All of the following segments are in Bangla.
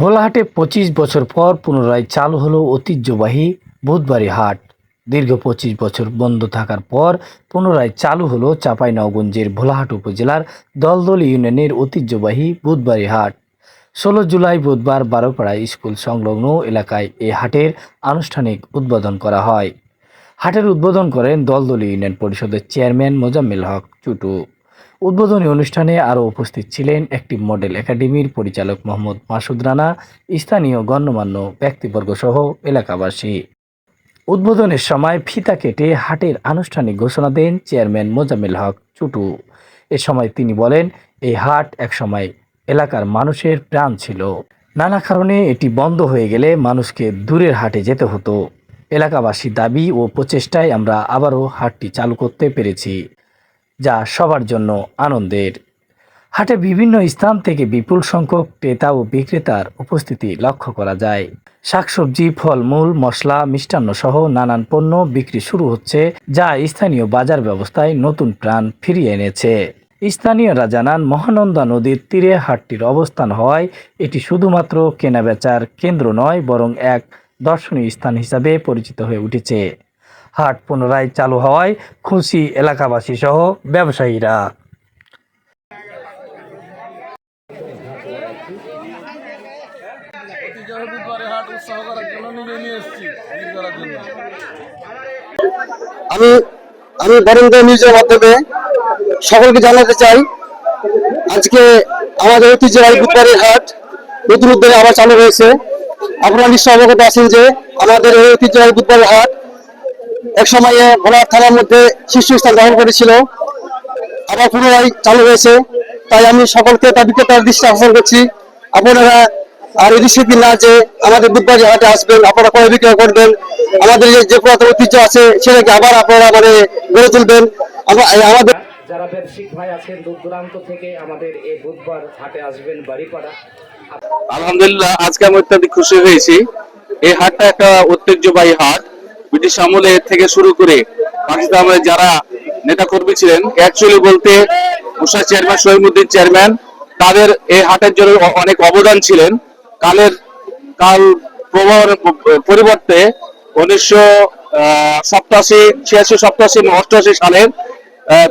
ভোলাহাটে পঁচিশ বছর পর পুনরায় চালু হলো ঐতিহ্যবাহী বুধবারি হাট। দীর্ঘ পঁচিশ বছর বন্ধ থাকার পর পুনরায় চালু হলো চাঁপাইনবাবগঞ্জের ভোলাহাট উপজেলার দলদল ইউনিয়নের ঐতিহ্যবাহী বুধবারি হাট। ষোলো জুলাই বুধবার বারোপাড়া স্কুল সংলগ্ন এলাকায় এ হাটের আনুষ্ঠানিক উদ্বোধন করা হয়। হাটের উদ্বোধন করেন দলদল ইউনিয়ন পরিষদের চেয়ারম্যান মোজাম্মেল হক চুটু। উদ্বোধনী অনুষ্ঠানে আরও উপস্থিত ছিলেন একটি মডেল একাডেমির পরিচালক মোহাম্মদ মাসুদ রানা, স্থানীয় গণ্যমান্য ব্যক্তিবর্গসহ এলাকাবাসী। উদ্বোধনের সময় ফিতা কেটে হাটের আনুষ্ঠানিক ঘোষণা দেন চেয়ারম্যান মোজাম্মেল হক চুটু। এ সময় তিনি বলেন, এই হাট একসময় এলাকার মানুষের প্রাণ ছিল। নানা কারণে এটি বন্ধ হয়ে গেলে মানুষকে দূরের হাটে যেতে হতো। এলাকাবাসীর দাবি ও প্রচেষ্টায় আমরা আবারও হাটটি চালু করতে পেরেছি। যা সবার জন্য আনন্দের। হাটে বিভিন্ন স্থান থেকে বিপুল সংখ্যক ক্রেতা ও বিক্রেতার উপস্থিতি লক্ষ্য করা যায়। শাকসবজি, ফলমূল, মশলা, মিষ্টান্ন সহ নানান পণ্য বিক্রি শুরু হচ্ছে, যা স্থানীয় বাজার ব্যবস্থায় নতুন প্রাণ ফিরিয়ে এনেছে। স্থানীয়রা জানান, মহানন্দা নদীর তীরে হাটটির অবস্থান হওয়ায় এটি শুধুমাত্র কেনাবেচার কেন্দ্র নয়, বরং এক দর্শনীয় স্থান হিসাবে পরিচিত হয়ে উঠেছে। হাট পুনরায় চালু হওয়ায় খুশি এলাকাবাসী সহ ব্যবসায়ীরা। আমি আমি বরেন্দ্র নিউজের মাধ্যমে সকলকে জানাতে চাই, আজকে আমাদের ঐতিহ্যবাহী বুধবারের হাট নতুন উদ্যোগে আবার চালু হয়েছে। আপনারা নিশ্চয় অবগত আছেন যে আমাদের ঐতিহ্যবাহী বুধবারের হাট এক সময়ে ভোলার থানার মধ্যে শীর্ষস্থান গ্রহণ করেছিল। আবার পুনরায় চালু হয়েছে। তাই আমি সকলকে তার বিক্রেতার দৃষ্টি আকর্ষণ করছি। আপনারা আর এই দৃশ্যটি না যে আমাদের বুধবাড়ি হাটে আসবেন আপনারা ক্রয় বিক্রয় করবেন আমাদের যে- যে পুরাতন ঐতিহ্য আছে সেটাকে আবার আপনারা মানে গড়ে তুলবেন। আমাদের যারা ব্যবসায়িক ভাই আছেন দূর দূরান্ত থেকে আমাদের এই বুধবার হাটে আসবেন বাড়িপাড়া। আলহামদুলিল্লাহ আজকে আমি অত্যাধিক খুশি হয়েছি। এই হাটটা একটা ঐতিহ্যবাহী হাট। ব্রিটিশ আমলে থেকে শুরু করে পাকিস্তান আমলে যারা নেতা কর্মী ছিলেন অ্যাকচুয়ালি বলতে মুসা চেয়ারম্যান শহীদুদ্দিন চেয়ারম্যান তাদের এই হাটের জন্য অনেক অবদান ছিলেন। কালের কাল পরিবর্তে উনিশশো সপ্তাশি, ছিয়াশি, সপ্তাশি অষ্টআশি সালের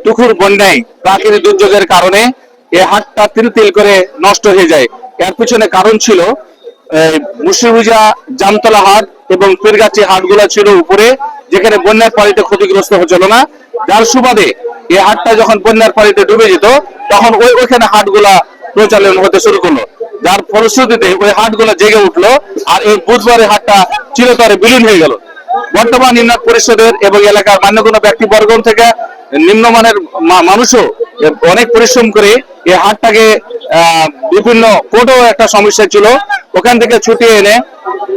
তুখুর বন্যায় প্রাকৃতিক দুর্যোগের কারণে এই হাটটা তিল তিল করে নষ্ট হয়ে যায়। এর পিছনে কারণ ছিল মুসিবুজা জামতলা হাট এবং পীরগাছি হাটগুলো ছিল উপরে, যেখানে বন্যার পানিতে ক্ষতিগ্রস্ত হচ্ছিল না। যার সুবাদে এই হাটটা যখন বন্যার পানিতে ডুবে যেত, তখন ওই ওইখানে হাটগুলা প্রচলন হতে শুরু করল। যার ফলশ্রুতিতে ওই হাটগুলো জেগে উঠল আর এই বুধবারের হাটটা চিরতরে বিলীন হয়ে গেল। বর্তমান ইউনিয়ন পরিষদের এবং এলাকার মান্যগণ্য ব্যক্তিবর্গ থেকে নিম্নমানের মানুষও অনেক পরিশ্রম করে এই হাটটাকে বিভিন্ন কোর্টেও একটা সমস্যা ছিল। ওখান থেকে ছুটিয়ে এনে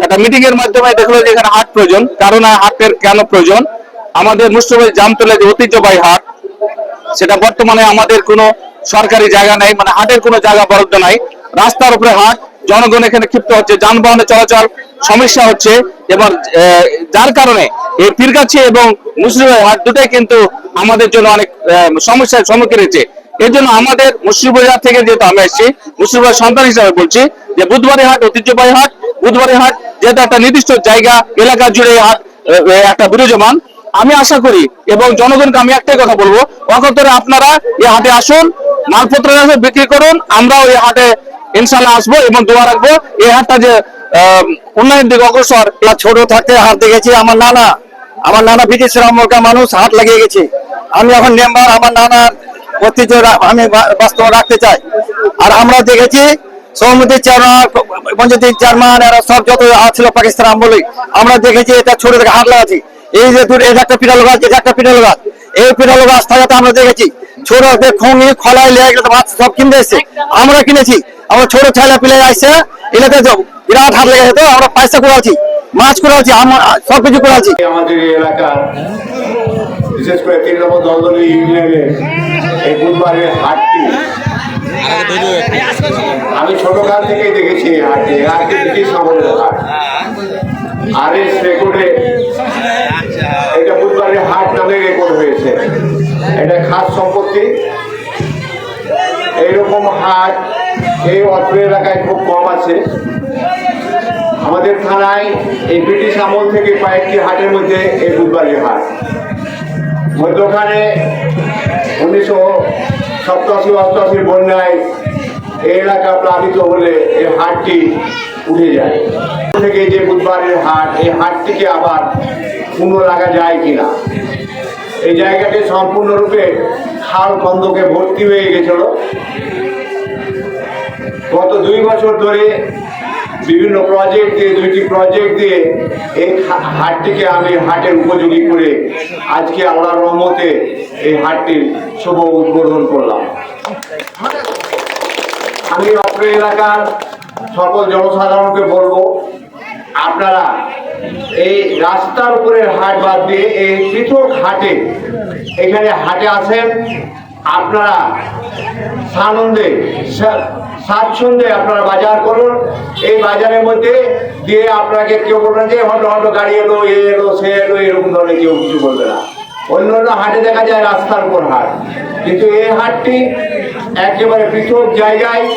একটা মিটিং এর মাধ্যমে দেখল যে এখানে হাট প্রয়োজন। কারণ হাটের কেন প্রয়োজন? আমাদের মুস্তফা জামতলা যে ঐতিহ্যবাহী হাট, সেটা বর্তমানে আমাদের কোনো সরকারি জায়গা নাই মানে হাটের কোনো জায়গা বরাদ্দ নাই। রাস্তার উপরে হাট, জনগণ এখানে ক্ষিপ্ত হচ্ছে যানবাহনের চলাচল সমস্যা হচ্ছে, এবং যার কারণে এই পীরগাছি এবং মুসলিমের হাট দুটাই কিন্তু আমাদের জন্য অনেক সমস্যার সম্মুখীন হয়েছে এর জন্য আমাদের মুসলিমবাজার থেকে যেহেতু আমি এসেছি মুসলিমবাজার সন্তান হিসাবে বলছি যে বুধবারের হাট ঐতিহ্যবাহী হাট বুধবারের হাট, যেহেতু একটা নির্দিষ্ট জায়গা, এলাকা জুড়ে হাট একটা বিরাজমান, আমি আশা করি এবং জনগণকে আমি একটাই কথা বলব, অকতরে আপনারা এই হাটে আসুন, মালপত্র বিক্রি করুন, আমরাও এই হাটে ইনশাল্লাহ আসব এবং দোয়া রাখব। এই হাটটা যে উন্নয়ন দিকে অগ্রসর ছোট থাকতে হাট দেখেছি, আমার নানা আমার নানা ব্রিটিশের আমলকার মানুষ হাট লাগিয়ে গেছে। আমি এখন মেম্বার আমার নানার ঐতিহ্য আমি বাস্তব রাখতে চাই। আর আমরা দেখেছি সৌমতির চেয়ারম্যান পঞ্চায়েতের চেয়ারম্যান, এরা সব যত ছিল পাকিস্তান আমলে, আমরা দেখেছি এটা ছোট থেকে হাট লাগাচ্ছি এই যে দূর এটা একটা পিঠাল গাছ এটা একটা পিঠাল গাছ, এই পিঠাল গাছ থাকাতে আমরা দেখেছি, ছোট খনি, খলাই লেগে মাছ সব কিনতে এসছে। আমরা কিনেছি, আমরা ছোট ছেলে পিলে আসছে যাব বিরাট হাট লেগে যেত আমরা পয়সা করাচ্ছি মাছ করাচ্ছি আমরা সবকিছু করাচ্ছি আমাদের এলাকার বিশেষ করে তিন নম্বর দলদলি ইউনিয়নের এই বুধবারের হাটটি আমি ছোটকাল থেকেই দেখেছি এই হাটটি। ব্রিটিশ আমলের হাট? আর এস রেকর্ডে এটা বুধবারের হাট নামে রেকর্ড হয়েছে। এটা খাস সম্পত্তি। এইরকম হাট এই অত্র এলাকায় খুব কম আছে। আমাদের থানায় এই ব্রিটিশ আমল থেকে কয়েকটি হাটের মধ্যে এই বুধবারের হাট। মধ্যখানে উনিশশো সপ্তাশি অষ্টাশির বন্যায় এই এলাকা প্লাবিত হলে এই হাটটি উঠে যায়। থেকে যে বুধবারের হাট, এই হাটটিকে আবার লাগা যায় কিনা? এই জায়গাটি সম্পূর্ণরূপে খাল বন্ধকে ভর্তি হয়ে গেছিল। গত দুই বছর ধরে বিভিন্ন প্রজেক্ট দিয়ে, দুইটি প্রজেক্ট দিয়ে এই হাটটিকে আমি হাটের উপযোগী করে আজকে আল্লাহর রহমতে এই হাটটির শুভ উদ্বোধন করলাম। আমি অত্র এলাকার সকল জনসাধারণকে বলব, আপনারা এই রাস্তার উপরের হাট বাদ দিয়ে এই পৃথক হাটে, এখানে হাটে আসেন আপনারা সানন্দে, সা- স্বাচ্ছন্দ্যে আপনারা বাজার করুন। এই বাজারের মধ্যে দিয়ে আপনাকে কেউ বলবেন যে হয়তো হয়তো গাড়ি এলো, এ এলো, সে এলো, এরকম ধরনের কেউ কিছু বলবে না। অন্য অন্য হাটে দেখা যায় রাস্তার উপর হাট। কিন্তু এই হাটটি একেবারে পৃথক জায়গায়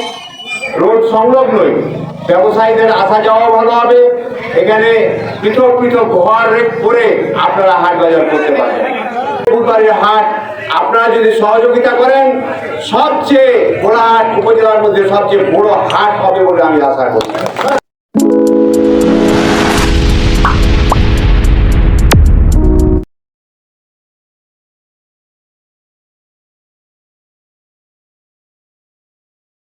রোড সংলগ্নই ব্যবসায়ীদের আসা যাওয়া ভালো হবে। এখানে পৃথক পৃথক ঘর করে আপনারা হাট বাজার করতে পারেন বুধবারের হাট আপনারা যদি সহযোগিতা করেন, সবচেয়ে ঘোড়াহাট উপজেলার মধ্যে সবচেয়ে বড় হাট হবে বলে আমি আশা করছি।